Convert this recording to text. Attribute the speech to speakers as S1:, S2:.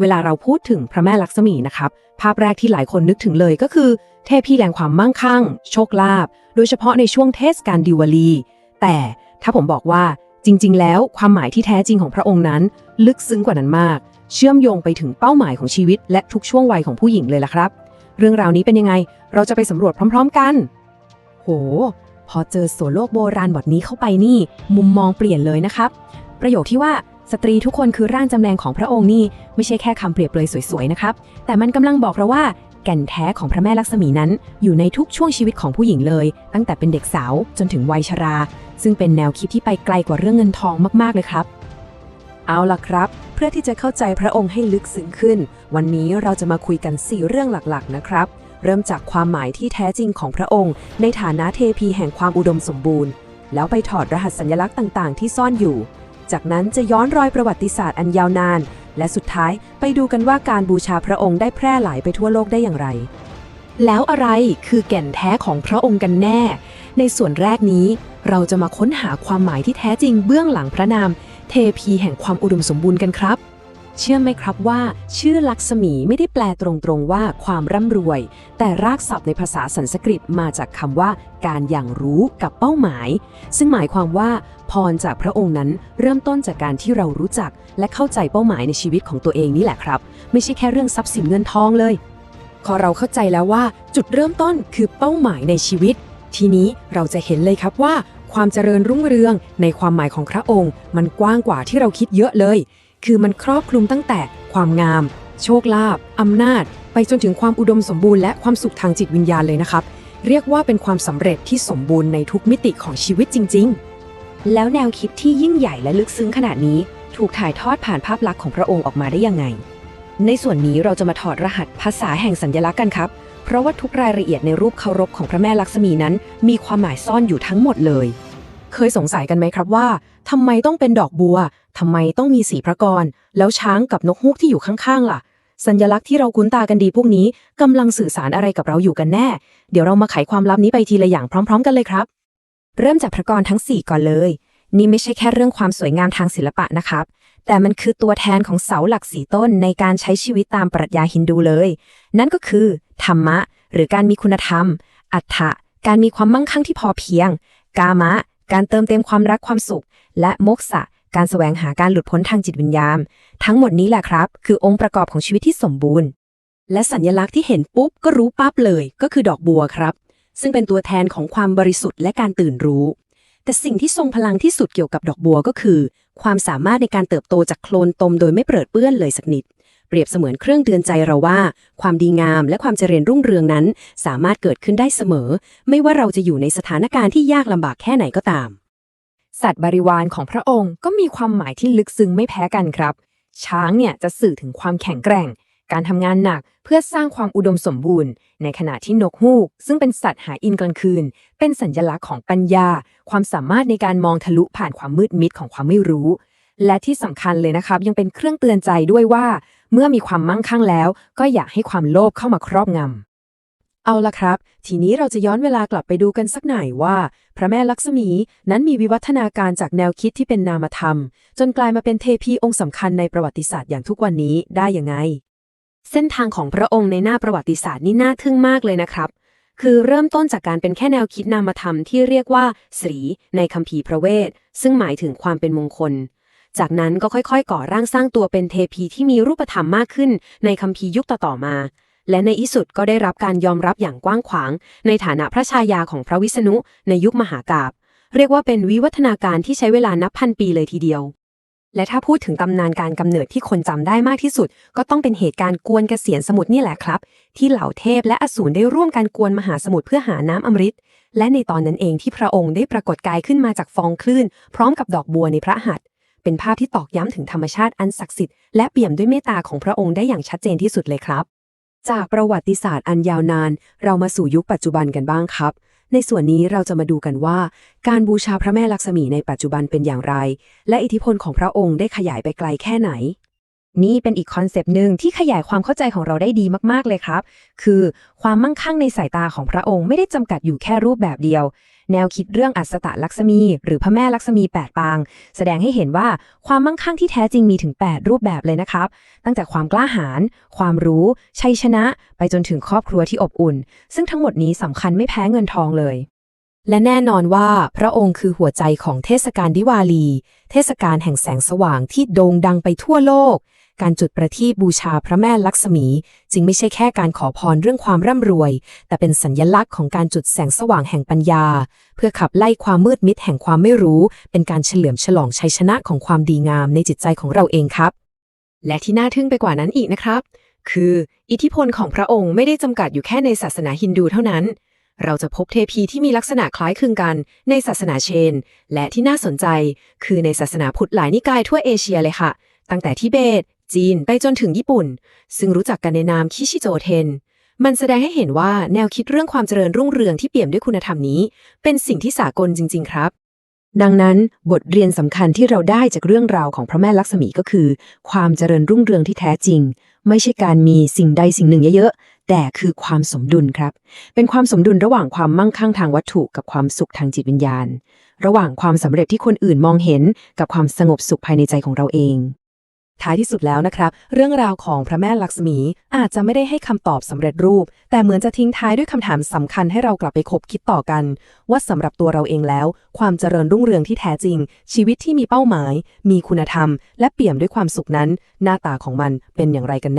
S1: เวลาเราพูดถึงพระแม่ลักษมีนะครับ ภาพแรกที่หลายคนนึกถึงเลยก็คือ เทพีแห่งความมั่งคั่ง โชคลาภโดยเฉพาะในช่วงเทศกาลดิวาลี แต่ถ้าผมบอกว่าจริง ๆ แล้วความหมายที่แท้จริงของพระองค์นั้น ลึกซึ้งกว่านั้นมาก เชื่อมโยงไปถึงเป้าหมายของชีวิต และทุกช่วงวัยของผู้หญิงเลยล่ะครับ เรื่องราวนี้เป็นยังไง เราจะไปสำรวจพร้อม ๆ กัน โห พอเจอโสโลกโบราณบทนี้เข้าไปนี่ มุมมองเปลี่ยนเลยนะครับ ประโยคที่ว่า สตรีทุกคนคือร่างจำแรงของพระองค์นี่ไม่ใช่แค่คำเปรียบเลยสวยๆนะครับ แต่มันกำลังบอกเราว่าแก่นแท้ของพระแม่ลักษมีนั้น อยู่ในทุกช่วงชีวิตของผู้หญิงเลย ตั้งแต่เป็นเด็กสาวจนถึงวัยชรา ซึ่งเป็นแนวคิดที่ไปไกลกว่าเรื่องเงินทองมากๆเลยครับ เอาล่ะครับ เพื่อที่จะเข้าใจพระองค์ให้ลึกซึ้งขึ้น วันนี้เราจะมาคุยกัน 4 เรื่องหลักๆ นะครับ เริ่มจากความหมายที่แท้จริงของพระองค์ ในฐานะเทพีแห่งความอุดมสมบูรณ์ แล้วไปถอดรหัสสัญลักษณ์ต่าง ๆ ที่ซ่อนอยู่ จากนั้นจะย้อนรอยประวัติศาสตร์อันยาวนาน และสุดท้ายไปดูกันว่าการบูชาพระองค์ได้แพร่หลายไปทั่วโลกได้อย่างไร แล้วอะไรคือแก่นแท้ของพระองค์กันแน่ ในส่วนแรกนี้ เราจะมาค้นหาความหมายที่แท้จริงเบื้องหลังพระนาม เทพีแห่งความอุดมสมบูรณ์กันครับ เชื่อไหมครับว่า ชื่อลักษมีไม่ได้แปลตรงๆว่าความร่ำรวย แต่รากศัพท์ในภาษาสันสกฤตมาจากคำว่า การอย่างรู้กับเป้าหมาย ซึ่งหมายความว่า พรจากพระองค์นั้นเริ่มต้นจากการที่เรารู้จัก และเข้าใจเป้าหมายในชีวิตของตัวเองนี่แหละครับ ไม่ใช่แค่เรื่องทรัพย์สินเงินทองเลย พอเราเข้าใจแล้วว่า จุดเริ่มต้นคือเป้าหมายในชีวิต ทีนี้เราจะเห็นเลยครับว่าความเจริญรุ่งเรืองในความหมายของพระองค์ มันกว้างกว่าที่เราคิดเยอะเลย คือมันครอบคลุมตั้งแต่ความงาม โชคลาภอำนาจ ไปจนถึงความอุดมสมบูรณ์และความสุขทางจิตวิญญาณเลยนะครับ เรียกว่าเป็นความสำเร็จที่สมบูรณ์ในทุกมิติของชีวิตจริง ๆ แล้วแนวคิดที่ยิ่งใหญ่และลึกซึ้งขนาดนี้ ถูกถ่ายทอดผ่านภาพลักษณ์ของพระองค์ออกมาได้ยังไง ในส่วนนี้เราจะมาถอดรหัสภาษาแห่งสัญลักษณ์กันครับ เพราะว่าทุกรายละเอียดในรูปเคารพของพระแม่ลักษมีนั้น มีความหมายซ่อนอยู่ทั้งหมดเลย เคยสงสัยกันไหมครับว่าทำไมต้องเป็นดอกบัวทำไมต้องมีสีพระกร แล้วช้างกับนกฮูกที่อยู่ข้างๆล่ะ สัญลักษณ์ที่เราคุ้นตากันดีพวกนี้กำลังสื่อสารอะไรกับเราอยู่กันแน่ เดี๋ยวเรามาไขความลับนี้ไปทีละอย่างพร้อม ๆ กันเลยครับ เริ่มจากพระกรทั้ง 4 ก่อนเลย นี่ไม่ใช่แค่เรื่องความสวยงามทางศิลปะนะครับ แต่มันคือตัวแทนของเสาหลักสีต้นในการใช้ชีวิตตามปรัชญาฮินดูเลย นั่นก็คือ ธรรมะ หรือการมีคุณธรรม อัฏฐะการมีความมั่งคั่งที่พอเพียง กามะ การเติมเต็มความรักความสุข และโมกษะ การแสวงหาการหลุดพ้นทางจิตวิญญาณ ทั้งหมดนี้แหละครับ คือองค์ประกอบของชีวิตที่สมบูรณ์ และสัญลักษณ์ที่เห็นปุ๊บก็รู้ปั๊บเลย ก็คือดอกบัวครับ ซึ่งเป็นตัวแทนของความบริสุทธิ์และการตื่นรู้ แต่สิ่งที่ทรงพลังที่สุดเกี่ยวกับดอกบัวก็คือ ความสามารถในการเติบโตจากโคลนตมโดยไม่เปิดเปื้อนเลยสักนิด รียบเสมือนเครื่องเตือนใจเราว่า ความดีงามและความเจริญรุ่งเรืองนั้น สามารถเกิดขึ้นได้เสมอ ไม่ว่าเราจะอยู่ในสถานการณ์ที่ยากลำบากแค่ไหนก็ตาม สัตว์บริวารของพระองค์ก็มีความหมายที่ลึกซึ้งไม่แพ้กันครับ ช้างเนี่ยจะสื่อถึงความแข็งแกร่ง การทำงานหนักเพื่อสร้างความอุดมสมบูรณ์ ในขณะที่นกฮูก ซึ่งเป็นสัตว์หาอินกลางคืน เป็นสัญญลักษณ์ของปัญญา ความสามารถในการมองทะลุผ่านความมืดมิดของความไม่รู้และที่สำคัญเลยนะครับ ยังเป็นเครื่องเตือนใจด้วยว่า เมื่อมีความมั่งคั่งแล้ว ก็อย่าให้ความโลภเข้ามาครอบงำ เอาละครับ ทีนี้เราจะย้อนเวลากลับไปดูกันสักหน่อยว่า พระแม่ลักษมีนั้นมีวิวัฒนาการจากแนวคิดที่เป็นนามธรรม จนกลายมาเป็นเทพีองค์สำคัญในประวัติศาสตร์อย่างทุกวันนี้ได้ยังไง เส้นทางของพระองค์ในหน้าประวัติศาสตร์นี่น่าทึ่งมากเลยนะครับคือเริ่มต้นจากการเป็นแค่แนวคิดนามธรรมที่เรียกว่าสีในคัมภีร์พระเวท ซึ่งหมายถึงความเป็นมงคล จากนั้นก็ค่อยๆ ก่อร่างสร้างตัวเป็นเทพีที่มีรูปธรรมมากขึ้น ในคัมภีร์ยุคต่อๆมา และในที่สุดก็ได้รับการยอมรับอย่างกว้างขวาง ในฐานะพระชายาของพระวิษณุ ในยุคมหากาพย์เรียกว่าเป็นวิวัฒนาการที่ใช้เวลานับพันปีเลยทีเดียว และถ้าพูดถึงตำนานการกำเนิดที่คนจำได้มากที่สุด ก็ต้องเป็นเหตุการณ์กวนกเกษียณสมุทรนี่แหละครับ ที่เหล่าเทพและอสูรได้ร่วมกันกวนมหาสมุทรเพื่อหาน้ำอมฤตและในตอนนั้นเองที่พระองค์ได้ปรากฏกายขึ้นมาจากฟองคลื่น พร้อมกับดอกบัวในพระหัตถ์ เป็นภาพที่ตอกย้ำถึงธรรมชาติอันศักดิ์สิทธิ์และเปี่ยมด้วยเมตตาของพระองค์ได้อย่างชัดเจนที่สุดเลยครับ จากประวัติศาสตร์อันยาวนาน เรามาสู่ยุคปัจจุบันกันบ้างครับ ในส่วนนี้เราจะมาดูกันว่า การบูชาพระแม่ลักษมีในปัจจุบันเป็นอย่างไร และอิทธิพลของพระองค์ได้ขยายไปไกลแค่ไหนนี่เป็นอีกคอนเซปต์หนึ่งที่ขยายความเข้าใจของเราได้ดีมาก ๆ เลยครับ คือความมั่งคั่งในสายตาของพระองค์ไม่ได้จำกัดอยู่แค่รูปแบบเดียว แนวคิดเรื่องอัสตะลักษมี หรือพระแม่ลักษมี 8 ปาง แสดงให้เห็นว่าความมั่งคั่งที่แท้จริงมีถึง 8 รูปแบบเลยนะครับ ตั้งแต่ความกล้าหาญความรู้ ชัยชนะ ไปจนถึงครอบครัวที่อบอุ่น ซึ่งทั้งหมดนี้สำคัญไม่แพ้เงินทองเลยและแน่นอนว่าพระองค์คือหัวใจของเทศกาลดิวาลี เทศกาลแห่งแสงสว่างที่โด่งดังไปทั่วโลก การจุดประทีปบูชาพระแม่ลักษมี จึงไม่ใช่แค่การขอพรเรื่องความร่ำรวย แต่เป็นสัญญลักษณ์ของการจุดแสงสว่างแห่งปัญญา เพื่อขับไล่ความมืดมิดแห่งความไม่รู้ เป็นการเฉลิมฉลองชัยชนะของความดีงามในจิตใจของเราเองครับ และที่น่าทึ่งไปกว่านั้นอีกนะครับ คือ อิทธิพลของพระองค์ไม่ได้จำกัดอยู่แค่ในศาสนาฮินดูเท่านั้นเราจะพบเทพีที่มีลักษณะคล้ายคลึงกันในศาสนาเชน และที่น่าสนใจ คือในศาสนาพุทธหลายนิกายทั่วเอเชียเลยค่ะ ตั้งแต่ทิเบต จีนไปจนถึงญี่ปุ่น ซึ่งรู้จักกันในนามคิชิโจเทน มันแสดงให้เห็นว่าแนวคิดเรื่องความเจริญรุ่งเรืองที่เปี่ยมด้วยคุณธรรมนี้ เป็นสิ่งที่สากลจริง ๆ ครับ ดังนั้นบทเรียนสำคัญที่เราได้จากเรื่องราวของพระแม่ลักษมีก็คือ ความเจริญรุ่งเรืองที่แท้จริง ไม่ใช่การมีสิ่งใดสิ่งหนึ่งเยอะๆแต่คือความสมดุลครับ เป็นความสมดุลระหว่างความมั่งคั่งทางวัตถุกับความสุขทางจิตวิญญาณ ระหว่างความสำเร็จที่คนอื่นมองเห็น กับความสงบสุขภายในใจของเราเอง ท้ายที่สุดแล้วนะครับ เรื่องราวของพระแม่ลักษมีอาจจะไม่ได้ให้คำตอบสำเร็จรูป แต่เหมือนจะทิ้งท้ายด้วยคำถามสำคัญให้เรากลับไปคบคิดต่อกัน ว่าสำหรับตัวเราเองแล้ว ความเจริญรุ่งเรืองที่แท้จริง ชีวิตที่มีเป้าหมาย มีคุณธรรม และเปี่ยมด้วยความสุขนั้น หน้าตาของมันเป็นอย่างไรกันแน่